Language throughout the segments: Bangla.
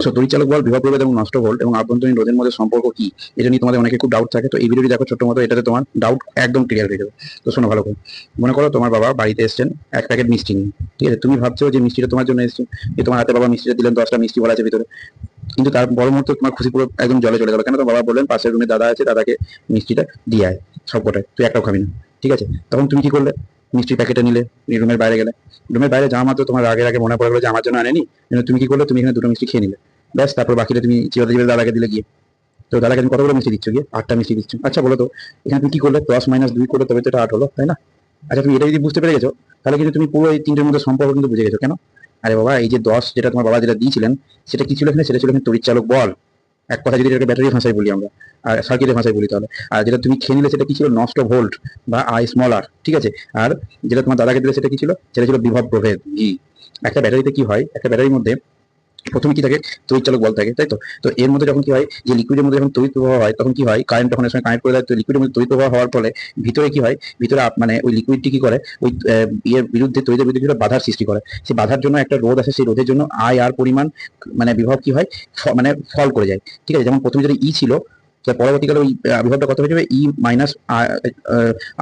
সো তড়িৎচালক বল বিভব প্রভেদ এবং নষ্ট ভোল্ট এবং আভ্যন্তরীণ রোধের মধ্যে সম্পর্ক কি? এটা নিয়ে তোমাদের অনেকে খুব ডাউট থাকে। তো এই ভিডিওটি দেখো ছোট্ট মতো, এটাতে তোমার ডাউট একদম ক্লিয়ার হয়ে যাবে। তো শোনো ভালো করে। মনে করো তোমার বাবা বাড়িতে এসেছেন, এক প্যাকেট মিষ্টি নিয়ে। ঠিক আছে? তুমি ভাবছ যে মিষ্টিটা তোমার জন্য এসেছে, যে তোমার হাতে বাবা মিষ্টিটা দিলেন, দশটা মিষ্টি বলা আছে ভিতরে। কিন্তু তার বড় মুহূর্তে তোমার খুশি পুরো একদম জলে চলে গেল। কেন? তোমার বাবা বললেন, পাশের রুমে দাদা আছে, দাদাকে মিষ্টিটা দিয়ে আয় সবকটায় তুই একটাও খাবি না। ঠিক আছে? তখন তুমি কি করলে? মিষ্টির প্যাকেটে নিলে রুমের বাইরে গেলে। রুমের বাইরে যাওয়া মাত্র তোমার আগের আগে মনে পড়ে গেলো যে আমার জন্য আনেনি তুমি কি করলে? তুমি এখানে দুটো মিষ্টি খেয়ে নিলে। ব্যাস, তারপর বাকিটা তুমি চিবাতে চিবাতে দাদাকে দিলে গিয়ে। তো দাদাকে তুমি কতগুলো মিষ্টি দিচ্ছ গিয়ে? আটটা মিষ্টি দিচ্ছ। আচ্ছা বলো তো, এখানে তুমি কি করলে? দশ মাইনাস দুই করলে তবে তো এটা আট হলো, তাই না? আচ্ছা তুমি এটা যদি বুঝতে পেরে গেছো, তাহলে কিন্তু তুমি পুরো এই তিনটের মধ্যে সম্পর্ক কিন্তু বুঝে গেছো, কেন? আরে বাবা, এই যে দশ যেটা তোমার বাবা যেটা দিয়েছিলেন, সেটা কি ছিল এখানে? সেটা ছিল এখানে তড়িৎ চালক বল। এক কথা যদি এটাকে ব্যাটারি ভাষায় বলি আমরা, আর সার্কিটের ভাষায় বলি তাহলে। আর যেটা তুমি খেয়ে নিলে সেটা কি ছিল? নষ্ট ভোল্ট বা আই স্মল আর ঠিক আছে? আর যেটা তোমার দাদাকে দিলে সেটা কি ছিল? সেটা ছিল বিভব প্রভেদ ভি একটা ব্যাটারিতে কি হয়? একটা ব্যাটারির মধ্যে প্রথমে কি থাকে? তড়িৎ চালক বল থাকে, তাই তো? তো এর মধ্যে যখন কি হয়? যে লিকুইডের মধ্যে যখন তড়িৎ প্রবাহ হয়, তখন কি হয়? কারেন্ট যখন সঙ্গে কানেক্ট করে দেয়, তো লিকুইডের মধ্যে তড়িৎ প্রবাহ হওয়ার ফলে ভিতরে কি হয়? ভিতরে মানে ওই লিকুইডটি কি করে? ওই ইয়ের বিরুদ্ধে, তড়িতের বিরুদ্ধে বাধার সৃষ্টি করে, সেই বাধার জন্য একটা রোধ আসে, সেই রোধের জন্য আয় আর পরিমাণ মানে বিভব কি হয়? মানে ফল করে যায়। ঠিক আছে? যেমন প্রথমে যদি ই ছিল তো পরবর্তীকালে ওই বিভবটা কত হয়ে যাবে E minus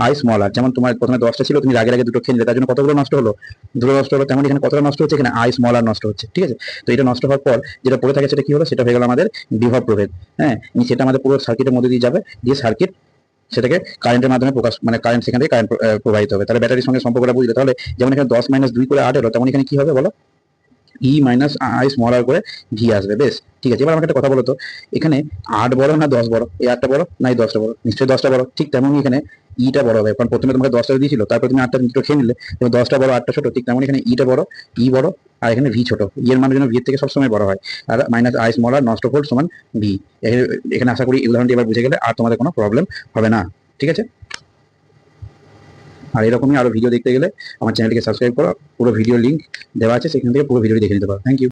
I small r যেমন তোমার প্রথমে দশটা ছিল, তুমি রাগের আগে দুটো নিলে, তার জন্য কতগুলো নষ্ট হলো? দুটো নষ্ট হলো তেমন এখানে কতটা নষ্ট হচ্ছে? এখানে আই স্মল আর নষ্ট হচ্ছে, ঠিক আছে? তো এটা নষ্ট হওয়ার পর যেটা পড়ে থাকে সেটা কি হলো? সেটা হয়ে গেল আমাদের বিভব প্রভেদ হ্যাঁ? সেটা আমাদের পুরো সার্কিটের মধ্যে দিয়ে যাবে, দিয়ে সার্কিট সেটাকে কারেন্টের মাধ্যমে প্রকাশ মানে কারেন্ট সেখান থেকে কারেন্ট প্রবাহিত হবে। তাহলে ব্যাটারির সঙ্গে সম্পর্কটা বুঝলে। তাহলে যেমন এখানে দশ মাইনাস দুই করে আট হলো তেমন এখানে কি হবে বলো? E minus I small r করে ভি আসবে, বেশ। ঠিক আছে, এবার আমাকে একটা কথা বলো তো। এখানে আট বড় না দশ বড়? এই আটটা বড়? না, এই দশটা বড়। নিশ্চয়ই দশটা বড়। ঠিক তেমনই এখানে ইটা বড় হবে। কারণ প্রথমে তোমাকে দশটা দিয়েছিল, তারপর তুমি আটটা দুটো খেয়ে নিলে এবার দশটা বড়, আটটা ছোট, ঠিক তেমন এখানে ইটা বড় ই বড়, আর এখানে ভি ছোট। ইয়ের মানের জন্য ভি এর থেকে সবসময় বড় হয়। আর মাইনাস আই স্মল আর নষ্ট ভোল্ট সমান ভি এখানে আশা করি উদাহরণটি এবার বুঝে গেলে আর তোমাদের কোনো প্রবলেম হবে না। ঠিক আছে? আর এরকমই আরও ভিডিও দেখতে গেলে আমার চ্যানেলকে সাবস্ক্রাইব করো। পুরো ভিডিও লিঙ্ক দেওয়া আছে, সেখান থেকে পুরো ভিডিও দেখে নিতে পারো। Thank you